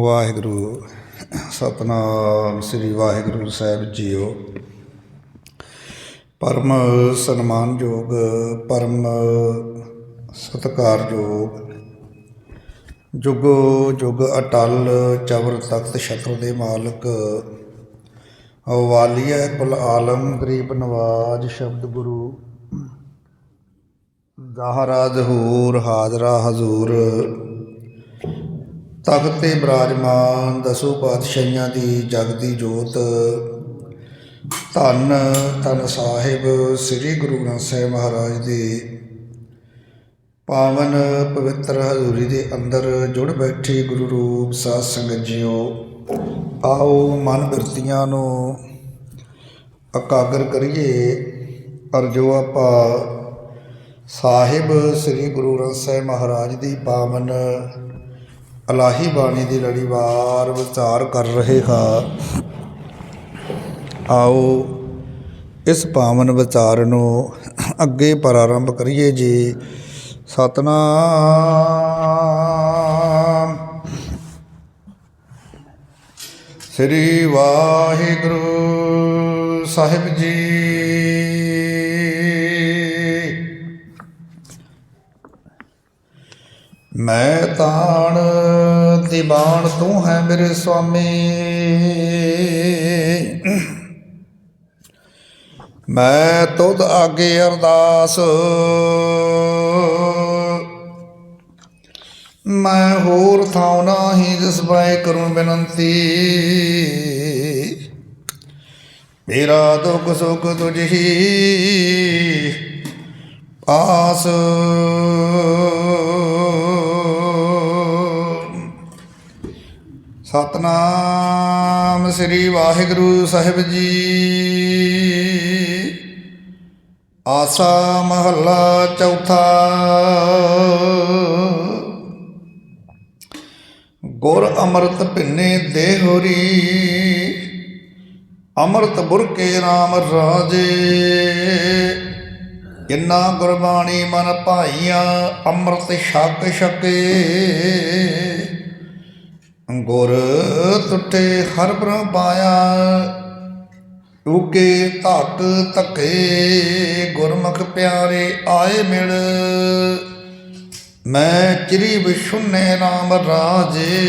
ਵਾਹਿਗੁਰੂ। ਸਤਨਾਮ ਸ੍ਰੀ ਵਾਹਿਗੁਰੂ ਸਾਹਿਬ ਜੀਓ। ਪਰਮ ਸਨਮਾਨਯੋਗ, ਪਰਮ ਸਤਿਕਾਰਯੋਗ, ਜੁਗੋ ਜੁਗ ਅਟਲ ਚਵਰ ਤਖਤ ਛਤਰ ਦੇ ਮਾਲਕ ਵਾਲੀਆ ਕੁਲ ਆਲਮ ਗਰੀਬ ਨਵਾਜ ਸ਼ਬਦ ਗੁਰੂ। ਜ਼ਾਹਰਾ ਜ਼ਹੂਰ ਹਾਜ਼ਰਾ ਹਜ਼ੂਰ। ਤਖਤ ਤੇ ਬਿਰਾਜਮਾਨ ਦਸੋ ਪਾਤਸ਼ਾਹੀਆਂ ਦੀ ਜਗਦੀ ਜੋਤ। ਧੰਨ ਧੰਨ ਸਾਹਿਬ ਸ੍ਰੀ ਗੁਰੂ ਗ੍ਰੰਥ ਸਾਹਿਬ ਮਹਾਰਾਜ ਦੇ। ਪਾਵਨ ਪਵਿੱਤਰ ਹਜ਼ੂਰੀ ਦੇ ਅੰਦਰ ਜੁੜ ਬੈਠੇ ਗੁਰੂ ਰੂਪ ਸਾਧ ਸੰਗਤ ਜੀਓ, ਆਓ ਮਨ ਬਿਰਤੀਆਂ ਨੂੰ ਇਕਾਗਰ ਕਰੀਏ। ਔਰ ਜੋ ਆਪਾਂ ਸਾਹਿਬ ਸ੍ਰੀ ਗੁਰੂ ਗ੍ਰੰਥ ਸਾਹਿਬ ਮਹਾਰਾਜ ਦੀ ਪਾਵਨ ਅਲਾਹੀ ਬਾਣੀ ਦੀ ਲੜੀਵਾਰ ਵਿਚਾਰ ਕਰ ਰਹੇ ਹਾਂ। ਆਓ ਇਸ ਪਾਵਨ ਵਿਚਾਰ ਨੂੰ ਅੱਗੇ ਪ੍ਰਾਰੰਭ ਕਰੀਏ ਜੀ। ਸਤਨਾਮ। ਸ੍ਰੀ ਵਾਹਿਗੁਰੂ ਸਾਹਿਬ ਜੀ। ਮੈਂ ਤਾਣ ਦੀਵਾਨ ਤੂੰ ਹੈ ਮੇਰੇ ਸੁਆਮੀ। ਮੈਂ ਤੁਧ ਆਗੇ ਅਰਦਾਸ। ਮੈਂ ਹੋਰ ਥਾਉ ਨਾਹੀ ਜਿਸ ਬਾਏ ਕਰੂੰ ਬੇਨੰਤੀ। ਮੇਰਾ ਦੁੱਖ ਸੁਖ ਤੁਝ ਹੀ ਆਸ ਸਤਨਾਮ ਸ੍ਰੀ ਵਾਹਿਗੁਰੂ ਸਾਹਿਬ ਜੀ। ਆਸਾ ਮਹੱਲਾ ਚੌਥਾ। ਗੁਰ ਅੰਮ੍ਰਿਤ ਭਿੰਨੇ ਦੇਹੁਰੀ ਅੰਮ੍ਰਿਤ ਬੁਰਕੇ RAM ਰਾਜੇ। ਕਿੰਨਾ ਗੁਰਬਾਣੀ ਮਨ ਭਾਈਆਂ ਅੰਮ੍ਰਿਤ ਛਕ ਛਕੇ ਗੁਰ ਤੁਟੇ ਹਰ ਬ੍ਰਹਮ ਪਾਇਆ। ਉਕੇ ਧੱਕ ਧੱਕੇ, ਗੁਰਮੁਖ ਪਿਆਰੇ ਆਏ ਮਿਲ। ਮੈਂ ਚਿਰੀ ਵਿਸ਼ੁੰਨੇ ਨਾਮ ਰਾਜੇ।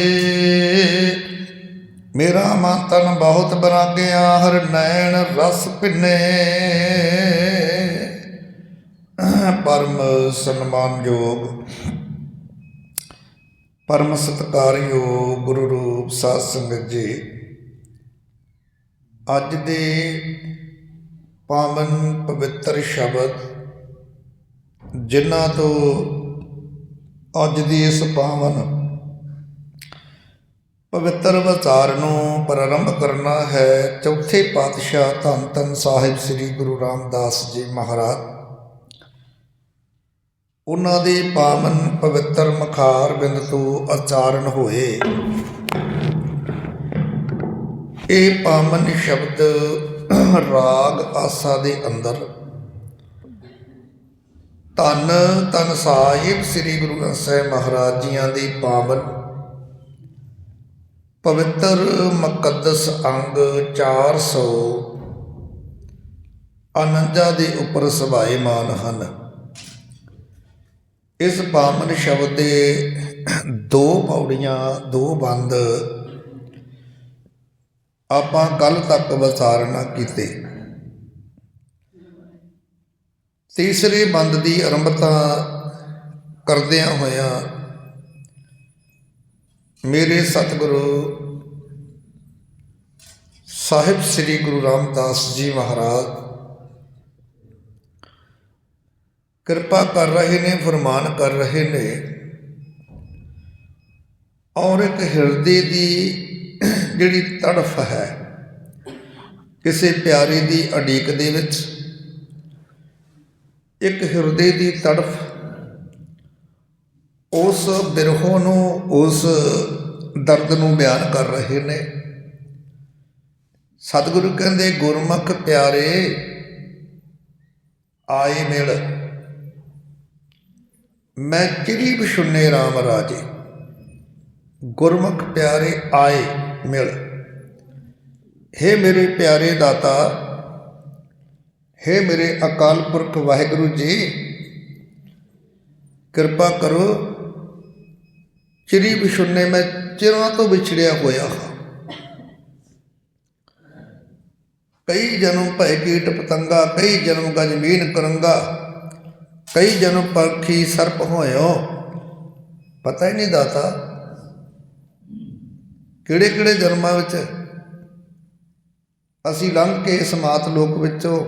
ਮੇਰਾ ਮਨ ਤਨ ਬਹੁਤ ਬਰਾਗਿਆ, ਹਰ ਨੈਣ ਰਸ ਪਿੰਨੇ ਪਰਮ ਸਨਮਾਨ ਸਨਮਾਨਯੋਗ ਪਰਮ ਸਤਿਕਾਰਯੋਗ ਗੁਰੂ ਰੂਪ ਸਾਧ ਸੰਗਤ ਜੀ, ਅੱਜ ਦੇ ਪਾਵਨ ਪਵਿੱਤਰ ਸ਼ਬਦ ਜਿਨ੍ਹਾਂ ਤੋਂ ਅੱਜ ਦੀ ਇਸ ਪਾਵਨ ਪਵਿੱਤਰ ਵਿਚਾਰ ਨੂੰ ਪ੍ਰਾਰੰਭ ਕਰਨਾ ਹੈ, ਚੌਥੇ ਪਾਤਸ਼ਾਹ ਧੰਨ ਧੰਨ ਸਾਹਿਬ ਸ੍ਰੀ ਗੁਰੂ ਰਾਮਦਾਸ ਜੀ ਮਹਾਰਾਜ। ਉਹਨਾਂ ਦੇ ਪਾਵਨ ਪਵਿੱਤਰ ਮਖਾਰ ਬਿੰਦ ਤੋਂ ਉਚਾਰਨ ਹੋਏ। ਇਹ ਪਾਵਨ ਸ਼ਬਦ ਰਾਗ ਆਸਾ ਦੇ ਅੰਦਰ ਧੰਨ ਧੰਨ ਸਾਹਿਬ ਸ੍ਰੀ ਗੁਰੂ ਗ੍ਰੰਥ ਸਾਹਿਬ ਮਹਾਰਾਜ ਜੀਆਂ ਦੀ ਪਾਵਨ ਪਵਿੱਤਰ ਮੁਕੱਦਸ ਅੰਗ 400 ਅਨੰਜਾ ਦੇ ਉੱਪਰ ਸਭਾਏਮਾਨ ਹਨ। ਇਸ ਪਾਵਨ ਸ਼ਬਦ ਦੇ ਦੋ ਪੌੜੀਆਂ, ਦੋ ਬੰਦ ਆਪਾਂ ਕੱਲ ਤੱਕ ਵਿਚਾਰਨਾ ਕੀਤੇ। ਤੀਸਰੇ ਬੰਦ ਦੀ ਆਰੰਭਤਾ ਕਰਦਿਆਂ ਹੋਇਆਂ ਮੇਰੇ ਸਤਿਗੁਰੂ ਸਾਹਿਬ ਸ੍ਰੀ ਗੁਰੂ ਰਾਮਦਾਸ ਜੀ ਮਹਾਰਾਜ ਕਿਰਪਾ ਕਰ ਰਹੇ ਨੇ, ਫਰਮਾਨ ਕਰ ਰਹੇ ਨੇ। ਔਰ ਇੱਕ ਹਿਰਦੇ ਦੀ ਜਿਹੜੀ ਤੜਫ ਹੈ, ਕਿਸੇ ਪਿਆਰੇ ਦੀ ਅਡੀਕ ਦੇ ਵਿੱਚ, ਇੱਕ ਹਿਰਦੇ ਦੀ ਤੜਫ, ਉਸ ਬਿਰਹੋ ਨੂੰ, ਉਸ ਦਰਦ ਨੂੰ ਬਿਆਨ ਕਰ ਰਹੇ ਨੇ। ਸਤਿਗੁਰੂ ਕਹਿੰਦੇ, ਗੁਰਮੁਖ ਪਿਆਰੇ, ਆਏ ਮਿਲ। ਮੈਂ ਕਿਰੀ ਬਿਸ਼ੁੰਨੇ RAM ਰਾਜੇ। ਗੁਰਮੁਖ ਪਿਆਰੇ ਆਏ ਮਿਲ। ਹੇ ਮੇਰੇ ਪਿਆਰੇ ਦਾਤਾ, ਹੇ ਮੇਰੇ ਅਕਾਲ ਪੁਰਖ ਵਾਹਿਗੁਰੂ ਜੀ, ਕਿਰਪਾ ਕਰੋ ਚਿਰੀ ਵਿਸ਼ੁੰਨੇ ਮੈਂ ਚਿਰਾਂ ਤੋਂ ਵਿਛੜਿਆ ਹੋਇਆ ਹਾਂ। ਕਈ ਜਨਮ ਭੈ ਕੀਟ ਪਤੰਗਾ, ਕਈ ਜਨਮ ਗਜਮੀਨ ਕਰੰਗਾ ਕਈ ਜਨਮ ਪਰਖੀ ਸਰਪ ਹੋਇਓ। ਪਤਾ ਹੀ ਨਹੀਂ ਦਾਤਾ ਕਿਹੜੇ ਕਿਹੜੇ ਜਨਮਾਂ ਵਿੱਚ ਅਸੀਂ ਲੰਘ ਕੇ ਇਸ ਮਾਤ ਲੋਕ ਵਿੱਚੋਂ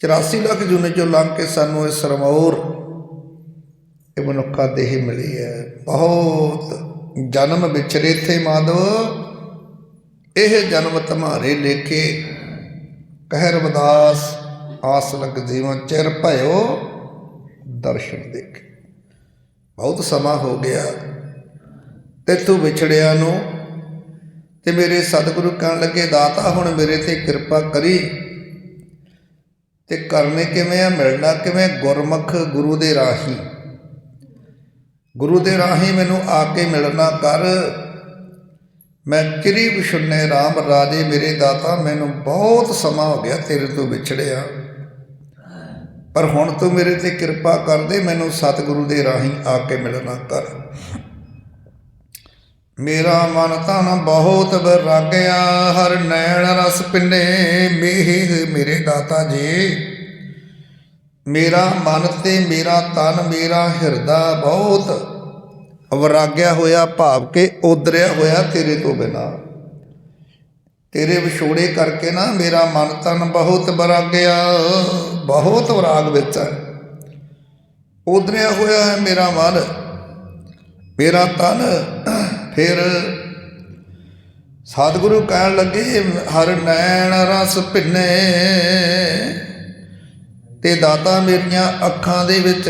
84 ਲੱਖ ਜੁਨੇ ਚੋਂ ਲੰਘ ਕੇ ਸਾਨੂੰ ਇਹ ਸਰਮੌਰ ਇਹ ਮਨੁੱਖਾ ਦੇਹ ਮਿਲੀ ਹੈ। ਬਹੁਤ ਜਨਮ ਵਿਚਰੇ ਥੇ ਮਾਧਵ। ਇਹ ਜਨਮ ਤੁਮਾਰੇ ਲੇਖੇ। ਕਹਿ ਰਵਦਾਸ ਆਸ ਲਗ ਜੀਵਨ ਚਿਰ ਭਇਓ। ਦਰਸ਼ਨ ਦੇਖੇ। ਬਹੁਤ ਸਮਾਂ ਹੋ ਗਿਆ। ਤੇਥੋਂ ਵਿਛੜਿਆ ਨੂੰ ਤੇ ਮੇਰੇ ਸਤਿਗੁਰੂ ਕਹਿਣ ਲੱਗੇ, ਦਾਤਾ, ਹੁਣ ਮੇਰੇ ਤੇ ਕਿਰਪਾ ਕਰੀ। ਤੇ ਕਰਨੇ ਕਿਵੇਂ ਆ? ਮਿਲਣਾ ਕਿਵੇਂ? ਗੁਰਮੁਖ ਗੁਰੂ ਦੇ ਰਾਹੀ। ਗੁਰੂ ਦੇ ਰਾਹੀ ਮੈਨੂੰ ਆ ਕੇ ਮਿਲਣਾ ਕਰ। ਮੈਂ ਕਿਰੀ ਵਿਸ਼ੁੰਨੇ RAM ਰਾਜੇ ਮੇਰੇ ਦਾਤਾ, ਮੈਨੂੰ ਬਹੁਤ ਸਮਾਂ ਹੋ ਗਿਆ ਤੇਰੇ ਤੋਂ ਵਿਛੜਿਆ। ਪਰ ਹੁਣ ਤੂੰ ਮੇਰੇ ਤੇ ਕਿਰਪਾ ਕਰ ਦੇ, ਮੈਨੂੰ ਸਤਿਗੁਰੂ ਦੇ ਰਾਹੀਂ ਆ ਕੇ ਮਿਲਣਾ ਕਰ। ਮੇਰਾ ਮਨ ਤਨ ਬਹੁਤ ਵਿਰਾਗਿਆ ਹਰ ਨੈਣ ਰਸ ਪਿੰਨੇ ਮੇਹ ਮੇਰੇ ਦਾਤਾ ਜੀ। ਮੇਰਾ ਮਨ ਤੇ ਮੇਰਾ ਤਨ, ਮੇਰਾ ਹਿਰਦਾ ਬਹੁਤ ਵਿਰਾਗਿਆ ਹੋਇਆ, ਭਾਵ ਕੇ ਉਦਰਿਆ ਹੋਇਆ ਤੇਰੇ ਤੋਂ ਬਿਨਾ। ਤੇਰੇ ਵਿਛੋੜੇ ਕਰਕੇ ਨਾ ਮੇਰਾ ਮਨ ਤਨ ਬਹੁਤ ਵਿਰਾਗਿਆ ਬਹੁਤ ਵਿਰਾਗ ਵਿੱਚ ਹੈ। ਉਦਰਿਆ ਹੋਇਆ ਹੈ ਮੇਰਾ ਮਨ, ਮੇਰਾ ਤਨ, ਫਿਰ ਸਤਿਗੁਰੂ ਕਹਿਣ ਲੱਗੇ, ਹਰ ਨੈਣ ਰਸ ਭਿੰਨੇ ਤੇ ਦਾਤਾ ਮੇਰੀਆਂ ਅੱਖਾਂ ਦੇ ਵਿੱਚ,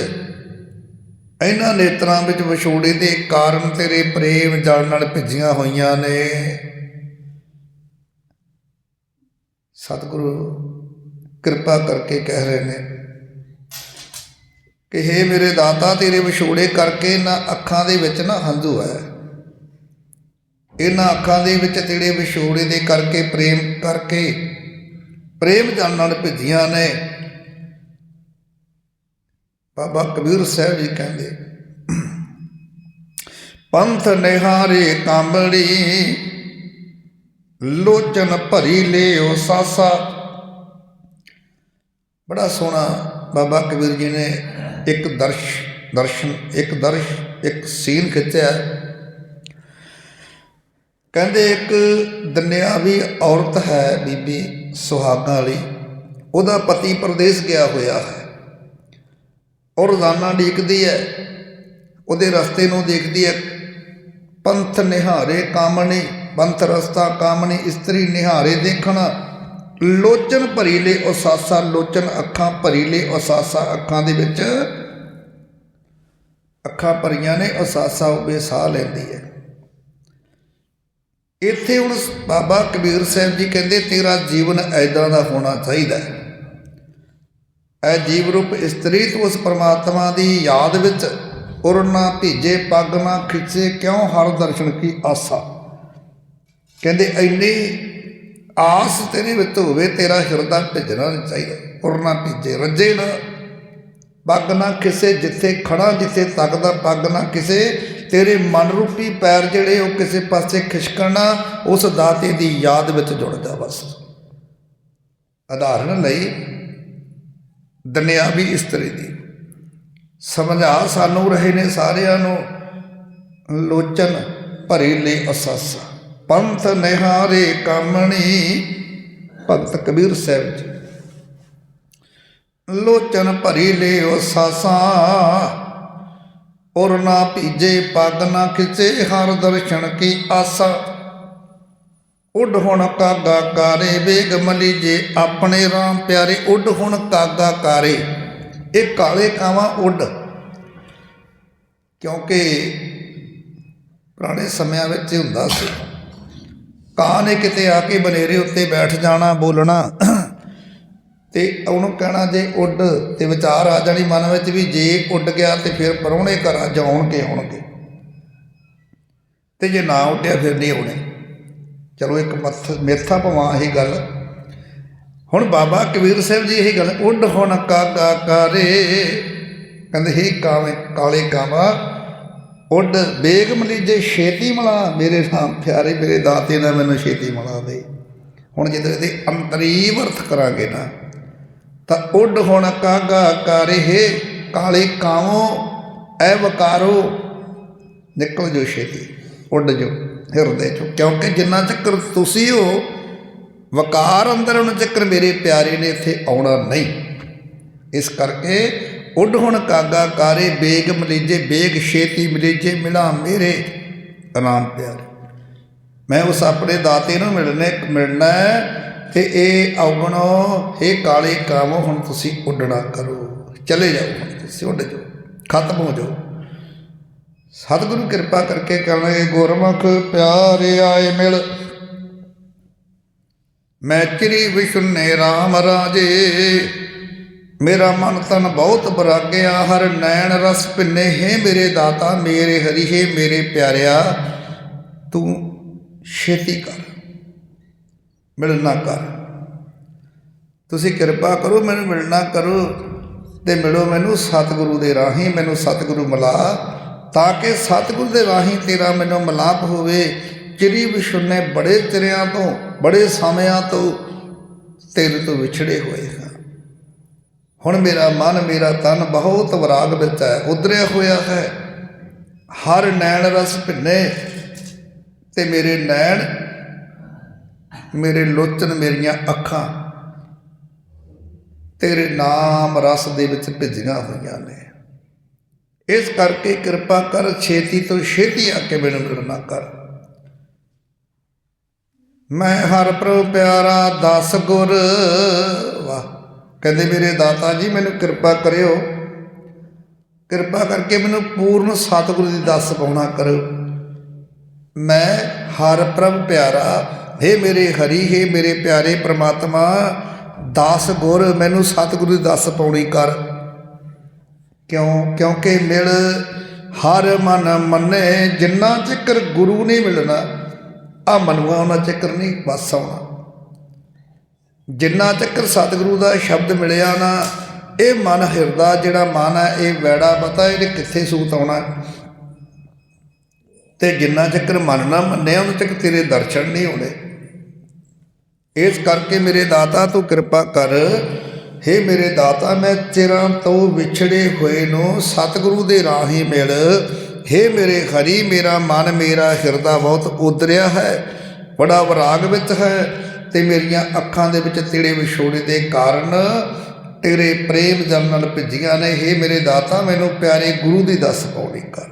ਇਹਨਾਂ ਨੇਤਰਾਂ ਵਿੱਚ ਵਿਛੋੜੇ ਦੇ ਕਾਰਨ ਤੇਰੇ ਪ੍ਰੇਮ ਜਲ ਨਾਲ ਭਿੱਜੀਆਂ ਹੋਈਆਂ ਨੇ। ਸਤਿਗੁਰੂ ਕਿਰਪਾ ਕਰਕੇ ਕਹਿ ਰਹੇ ਨੇ ਕਿ हे ਮੇਰੇ ਦਾਤਾ, ਤੇਰੇ ਵਿਛੋੜੇ ਕਰਕੇ ਨਾ ਅੱਖਾਂ ਦੇ ਵਿੱਚ ਨਾ ਹੰਝੂ ਹੈ ਇਹਨਾਂ ਅੱਖਾਂ ਦੇ ਵਿੱਚ ਤੇਰੇ ਵਿਛੋੜੇ ਦੇ ਕਰਕੇ, ਪ੍ਰੇਮ ਕਰਕੇ, ਪ੍ਰੇਮ ਜਲ ਨਾਲ ਭਿੱਜੀਆਂ ਨੇ। ਬਾਬਾ ਕਬੀਰ ਸਾਹਿਬ ਜੀ ਕਹਿੰਦੇ, ਪੰਥ ਨਿਹਾਰੇ ਕਾਂਬੜੀ ਲੋਚਨ ਭਰੀ ਲਿਓ ਸਾਸਾ। ਬੜਾ ਸੋਹਣਾ ਬਾਬਾ ਕਬੀਰ ਜੀ ਨੇ ਇੱਕ ਦਰਸ਼, ਦਰਸ਼ਨ, ਇੱਕ ਦਰਸ਼, ਇੱਕ ਸੀਨ ਖਿੱਚਿਆ। ਕਹਿੰਦੇ ਇੱਕ ਦਨਿਆਵੀ ਔਰਤ ਹੈ ਬੀਬੀ ਸੁਹਾਗਾਂ ਵਾਲੀ। ਉਹਦਾ ਪਤੀ ਪ੍ਰਦੇਸ਼ ਗਿਆ ਹੋਇਆ ਹੈ ਔਰ ਰੋਜ਼ਾਨਾ ਡੀਕਦੀ ਹੈ। ਉਹਦੇ ਰਸਤੇ ਨੂੰ ਦੇਖਦੀ ਹੈ। ਪੰਥ ਨਿਹਾਰੇ ਕਾਮਣੇ ਪੰਥ ਰਸਤਾ ਕਾਮਣੀ ਇਸਤਰੀ ਨਿਹਾਰੇ ਦੇਖਣ, ਲੋਚਨ ਭਰੀ ਲੈ ਉਸਾਸਾ ਲੋਚਨ ਅੱਖਾਂ ਭਰੀ ਲੈ ਉਸਾਸਾ ਅੱਖਾਂ ਦੇ ਵਿੱਚ। ਅੱਖਾਂ ਭਰੀਆਂ ਨੇ ਉਸਾਸਾ ਉਹ ਸਾਹ ਲੈਂਦੀ ਹੈ। ਇੱਥੇ ਹੁਣ ਬਾਬਾ ਕਬੀਰ ਸਾਹਿਬ ਜੀ ਕਹਿੰਦੇ, ਤੇਰਾ ਜੀਵਨ ਐਦਾਂ ਦਾ ਹੋਣਾ ਚਾਹੀਦਾ ਹੈ। ਐ ਜੀਵ ਰੂਪ ਇਸਤਰੀ ਤੂੰ ਉਸ ਪਰਮਾਤਮਾ ਦੀ ਯਾਦ ਵਿੱਚ ਉਰਨਾ, ਭੀਜੇ, ਪੱਗ ਨਾ ਖਿੱਚੇ, ਕਿਉਂ ਹਰ ਦਰਸ਼ਨ ਕੀ ਆਸਾ? ਕਹਿੰਦੇ ਇੰਨੀ ਆਸ ਤੇਰੇ ਵਿੱਚ ਹੋਵੇ, ਤੇਰਾ ਹਿਰਦਾ ਭਿੱਜਣਾ ਨਹੀਂ ਚਾਹੀਦਾ ਉਰਨਾ ਭਿੱਜੇ, ਰੱਜੇ ਨਾ। ਪੱਗ ਨਾ ਕਿਸੇ ਜਿੱਥੇ ਖੜਾ ਜਿੱਥੇ ਤੱਕਦਾ ਪੱਗ ਨਾ ਕਿਸੇ। ਤੇਰੇ ਮਨ ਰੂਪੀ ਪੈਰ ਜਿਹੜੇ, ਉਹ ਕਿਸੇ ਪਾਸੇ ਖਿਸਕਣਾ ਉਸ ਦਾਤੇ ਦੀ ਯਾਦ ਵਿੱਚ ਜੁੜ ਜਾ ਬਸ। ਉਦਾਹਰਨ ਲਈ, ਦੁਨਿਆਵੀ ਇਸਤਰੀ ਦੀ। ਸਮਝਾ ਸਾਨੂੰ ਰਹੇ ਨੇ ਸਾਰਿਆਂ ਨੂੰ, ਲੋਚਨ ਭਰੇ ਲਈ ਅਸਾਸਾ। ਪੰਥ ਨਿਹਾਰੇ ਕਾਮਣੀ। ਭਗਤ ਕਬੀਰ ਸਾਹਿਬ ਜੀ। ਲੋਚਨ ਭਰੀ ਲੈ ਅਸਾਸਾ ਔਰ ਨਾ ਭੀਜੇ ਪੱਗ, ਨਾ ਖਿਚੇ ਹਰ ਦਰਸ਼ਨ ਕੀ ਆਸਾ। ਉੱਡ ਹੁਣ ਕਾਗਾ ਕਾਰੇ, ਵੇਗ ਮਲੀ ਜੇ ਆਪਣੇ ਰਾਮ ਪਿਆਰੇ। ਉੱਡ ਹੁਣ ਕਾਗਾ ਕਾਰੇ, ਇਹ ਕਾਲੇ ਕਾਵਾਂ ਉੱਡ। ਕਿਉਂਕਿ ਪੁਰਾਣੇ ਸਮਿਆਂ ਵਿੱਚ ਹੁੰਦਾ ਸੀ। ਕਾਂ ਨੇ ਕਿਤੇ ਆ ਕੇ ਬਨੇਰੇ ਉੱਤੇ ਬੈਠ ਜਾਣਾ, ਬੋਲਣਾ? ਤੇ ਉਹਨੂੰ ਕਹਿਣਾ ਜੇ ਉੱਡ ਤੇ ਵਿਚਾਰ ਆ ਜਾਣੀ ਮਨ ਵਿੱਚ ਵੀ ਜੇ ਉੱਡ ਗਿਆ ਤੇ ਫਿਰ ਪਰੌਣੇ ਘਰਾਂ ਜਾਉਣਗੇ ਆਉਣਗੇ ਤੇ ਜੇ ਨਾ ਉੱਡਿਆ ਫਿਰ ਨਹੀਂ ਆਉਣੇ। ਚਲੋ ਇੱਕ ਮੱਥ, ਮੇਥਾ ਭਵਾਂ ਇਹ ਗੱਲ। ਹੁਣ ਬਾਬਾ ਕਬੀਰ ਸਾਹਿਬ ਜੀ ਇਹ ਗੱਲ, ਉੱਡ ਹੁਣ ਕਾ ਕਾਗਾ ਕਾਰੇ ਕਹਿੰਦੇ, ਹੀ ਕਾਵੇਂ, ਕਾਲੇ ਕਾਵਾ ਉੱਡ ਬੇਗ ਮਲੀਜੇ ਛੇਤੀ ਮਲਾ, ਮੇਰੇ ਨਾਮ ਪਿਆਰੇ, ਮੇਰੇ ਦਾਤੇ ਦਾ ਮੈਨੂੰ ਛੇਤੀ ਮਲਾ ਦੇ। ਹੁਣ ਜਦੋਂ ਇਹਦੇ ਅੰਤਰੀ ਵਰਤ ਕਰਾਂਗੇ ਨਾ, ਤਾਂ ਉੱਡ ਹੁਣ ਕਾਗਾ ਕਾਰੇ ਕਾਲੇ ਕਾਵੋ ਐ ਵਕਾਰੋ, ਨਿਕਲ ਜੋ ਛੇਤੀ, ਉੱਡ ਜੋ ਹਿਰਦੇ ਚੋਂ। ਕਿਉਂਕਿ ਜਿੰਨਾ ਚੱਕਰ ਤੁਸੀਂ ਹੋ, ਵਕਾਰ ਅੰਦਰ, ਉਹਨਾਂ ਚੱਕਰ ਮੇਰੇ ਪਿਆਰੇ ਨੇ ਇੱਥੇ ਆਉਣਾ ਨਹੀਂ। ਇਸ ਕਰਕੇ ਉੱਡ ਹੁਣ ਕਾਗਾ ਕਾਰੇ, ਬੇਗ ਮਲੀਜੇ, ਬੇਗ ਛੇਤੀ ਮਲੀਜੇ, ਮਿਲਾ ਮੇਰੇ ਆਰਾਮ ਪਿਆਰੇ। ਮੈਂ ਉਸ ਆਪਣੇ ਦਾਤੇ ਨੂੰ ਮਿਲਣੇ, ਮਿਲਣਾ ਤੇ ਇਹ ਔਗਣੋ ਇਹ ਕਾਲੇ ਕਾਮੋ ਹੁਣ ਤੁਸੀਂ ਉੱਡਣਾ ਕਰੋ। ਚਲੇ ਜਾਓ ਹੁਣ ਤੁਸੀਂ, ਉੱਡ ਜਾਓ, ਖਤਮ ਹੋ ਜਾਓ। ਸਤਿਗੁਰੂ ਕਿਰਪਾ ਕਰਕੇ ਕਰਨਗੇ ਗੁਰਮੁਖ ਪਿਆਰੇ ਆਏ ਮਿਲ। ਮੈਂ ਚਿਰੀ ਵਿਸ਼ੁਨੇ RAM ਰਾਜੇ ਮੇਰਾ ਮਨ ਤਨ ਬਹੁਤ ਬਰਾਗਿਆ, ਹਰ ਨੈਣ ਰਸ ਭਿੰਨੇ ਹੈ ਮੇਰੇ ਦਾਤਾ, ਮੇਰੇ ਹਰੀ ਹੈ ਮੇਰੇ ਪਿਆਰਿਆ, ਤੂੰ ਛੇਤੀ ਕਰ, ਮਿਲਣਾ ਕਰ। ਤੁਸੀਂ ਕਿਰਪਾ ਕਰੋ, ਮੈਨੂੰ ਮਿਲਣਾ ਕਰੋ ਤੇ ਮਿਲੋ ਮੈਨੂੰ ਸਤਿਗੁਰੂ ਦੇ ਰਾਹੀਂ, ਮੈਨੂੰ ਸਤਿਗੁਰੂ ਮਿਲਾ, ਤਾਂ ਕਿ ਸਤਿਗੁਰੂ ਦੇ ਰਾਹੀਂ ਤੇਰਾ ਮੈਨੂੰ ਮਿਲਾਪ ਹੋਵੇ। ਚਿਰੀ ਵਿਸ਼ੁੰਨੇ ਬੜੇ ਚਿਰਿਆਂ ਤੋਂ, ਬੜੇ ਸਮਿਆਂ ਤੋਂ ਤੇਰੇ ਤੋਂ ਵਿਛੜੇ ਹੋਏ। ਹੁਣ ਮੇਰਾ ਮਨ, ਮੇਰਾ ਤਨ ਬਹੁਤ ਵਿਰਾਗ ਵਿੱਚ ਹੈ, ਉਧਰਿਆ ਹੋਇਆ ਹੈ। ਹਰ ਨੈਣ ਰਸ ਭਿੰਨੇ ਤੇ ਮੇਰੇ ਨੈਣ, ਮੇਰੇ ਲੋਚਨ ਮੇਰੀਆਂ ਅੱਖਾਂ ਤੇਰੇ ਨਾਮ ਰਸ ਦੇ ਵਿੱਚ ਭਿੱਜੀਆਂ ਹੋਈਆਂ ਨੇ। ਇਸ ਕਰਕੇ ਕਿਰਪਾ ਕਰ, ਛੇਤੀ ਤੋਂ ਛੇਤੀ ਆ ਕੇ ਮੈਨੂੰ ਮਿਲਣਾ ਕਰ। ਮੈਂ ਹਰ ਪ੍ਰਭ ਪਿਆਰਾ ਦਸ ਗੁਰ ਕਹਿੰਦੇ ਮੇਰੇ ਦਾਤਾ ਜੀ, ਮੈਨੂੰ ਕਿਰਪਾ ਕਰਿਓ। ਕਿਰਪਾ ਕਰਕੇ ਮੈਨੂੰ ਪੂਰਨ ਸਤਿਗੁਰੂ ਦੀ ਦੱਸ ਪਾਉਣਾ ਕਰੋ। ਮੈਂ ਹਰ ਪ੍ਰਭ ਪਿਆਰਾ हे ਮੇਰੇ ਹਰੀ हे ਮੇਰੇ ਪਿਆਰੇ ਪ੍ਰਮਾਤਮਾ, ਦਾਸ ਗੁਰ, ਮੈਨੂੰ ਸਤਿਗੁਰੂ ਦੀ ਦੱਸ ਪਾਉਣੀ ਕਰ। ਕਿਉਂ? ਕਿਉਂਕਿ ਮਿਲ ਹਰ ਮਨ ਮੰਨੇ, ਜਿੰਨਾ ਚਿਕਰ ਗੁਰੂ ਨਹੀਂ ਮਿਲਣਾ ਆ ਮਨੁਆ ਉਹਨਾਂ ਚਿਕਰ ਨਹੀਂ, ਬਸ ਆਉਣਾ। ਜਿੰਨਾ ਚੱਕਰ ਸਤਿਗੁਰੂ ਦਾ ਸ਼ਬਦ ਮਿਲਿਆ ਨਾ, ਇਹ ਮਨ ਹਿਰਦਾ ਜਿਹੜਾ ਮਨ ਹੈ, ਇਹ ਵੈੜਾ ਪਤਾ ਇਹਨੇ ਕਿੱਥੇ ਸੂਤ ਆਉਣਾ। ਤੇ ਜਿੰਨਾ ਚੱਕਰ ਮਨ ਨਾ ਮੰਨਿਆ, ਉਹਨਾਂ ਤੱਕ ਤੇਰੇ ਦਰਸ਼ਨ ਨਹੀਂ ਹੋਣੇ। ਇਸ ਕਰਕੇ ਮੇਰੇ ਦਾਤਾ ਤੂੰ ਕਿਰਪਾ ਕਰ। हे ਮੇਰੇ ਦਾਤਾ, ਮੈਂ ਚਿਰਾਂ ਤੋਂ ਵਿਛੜੇ ਹੋਏ ਨੂੰ ਸਤਿਗੁਰੂ ਦੇ ਰਾਹੀਂ ਮਿਲ। हे ਮੇਰੇ ਹਰੀ, ਮੇਰਾ ਮਨ, ਮੇਰਾ ਹਿਰਦਾ ਬਹੁਤ ਉਦਰਿਆ ਹੈ, ਬੜਾ ਵਿਰਾਗ ਵਿੱਚ ਹੈ। ਤੇ ਮੇਰੀਆਂ ਅੱਖਾਂ ਦੇ ਵਿੱਚ ਤੇਰੇ ਵਿਛੋੜੇ ਦੇ ਕਾਰਨ ਤੇਰੇ ਪ੍ਰੇਮ ਜਲ ਨਾਲ ਭਿੱਜੀਆਂ ਨੇ हे ਮੇਰੇ ਦਾਤਾ ਮੈਨੂੰ ਪਿਆਰੇ ਗੁਰੂ ਦੀ ਦਸ ਪਾਉਣੀ ਕਰ